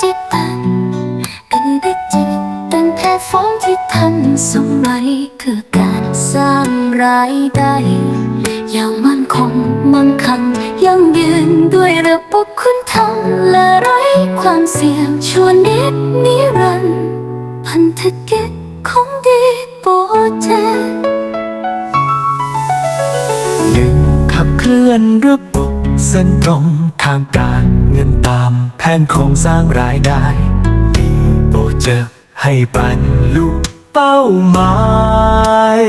จิตันเป็นดิจิเป็นแพลตฟอร์มที่ทันสมัยคือการสร้างรายได้อย่างมั่นคงมั่งคั่งยั่งยืนด้วยระบบคุณธรรมและไร้ความเสี่ยงชวนนิดนิรันดร์พันธกิจของดีโปรเจกต์หนึ่งขับเคลื่อนระบบเส้นตรงางการเงินตามแผนโครงสร้างรายได้มีโปรเจกต์ให้บรรลุเป้าหมาย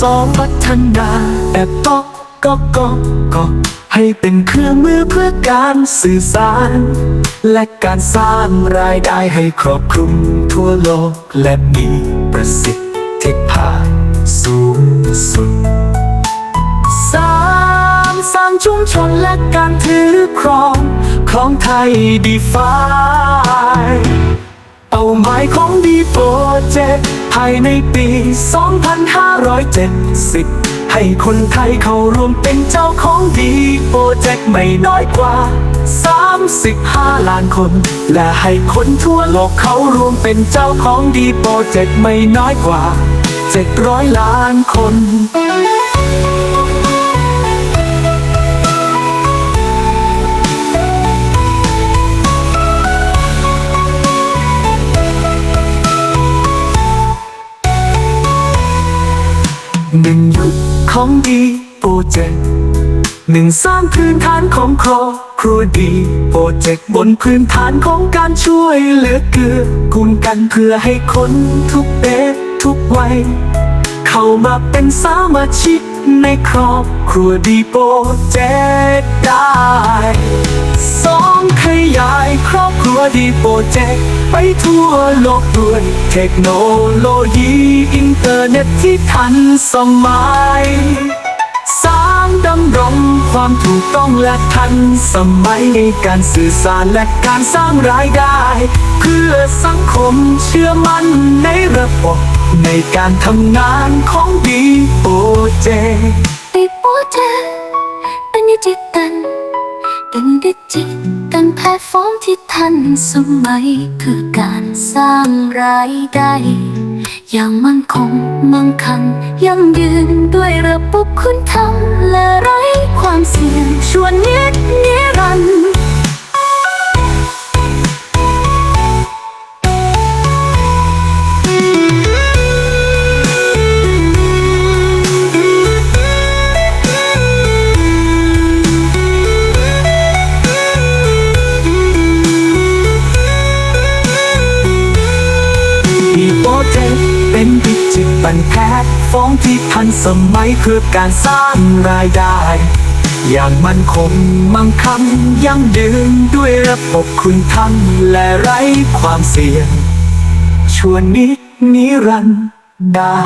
สองพัฒนาแบบก็ก็ก็ก็ให้เป็นเครื่องมือเพื่อการสื่อสาร และการสร้างรายได้ให้ครอบคลุมทั่วโลกและมีประสิทธิภาพสูงสุด สร้างชุมชนและการถือครองของไทยดีฟายเป้าหมายของดีโปรเจกต์ภายในปี 2570 ให้คนไทยเข้าร่วมเป็นเจ้าของดีโปรเจกต์ไม่น้อยกว่า 35 ล้านคน และให้คนทั่วโลกเขาร่วมเป็นเจ้าของดีโปรเจกต์ไม่น้อยกว่า 700 ล้านคน ของดีโปรเจกต์หนึ่งสร้างพื้นฐานของครอบครัวดีโปรเจกต์บนพื้นฐานของการช่วยเหลือเกื้อกูลกันเพื่อให้คนทุกเพศทุกวัย เข้ามาเป็นสามาชิกในครอบครัวดีโปรเจกต์ได้สองขยายครอบครัวดีโปรเจกต์ไปทั่วโลกด้วยเทคโนโลยีอินเทอร์เน็ตที่ทันสมัย สร้างดำรงความถูกต้องและทันสมัยในการสื่อสารและการสร้างรายได้ เพื่อสังคมเชื่อมั่นในระบบในการทำงานของดีโปรเจกต์ติดโปรเจกต์เป็นดิจิตัลเป็นดิจิเป็นแพลตฟอร์มที่ทันสมัย คือการสร้างรายได้ อย่างมั่นคงมั่งคั่งยั่งยืนด้วยระบบคุณธรรมและไร้ความเสี่ยงชวนนี้ ดีโปรเจกต์เป็นดิจิตันแพลตฟองที่ทันสมัยเพื่อการสร้างรายได้ อย่างมันคงมั่งคั่งยั่งยืนด้วยระบบคุณธรรมและไร้ความเสี่ยง ชวนนิดนิรันดร์ได้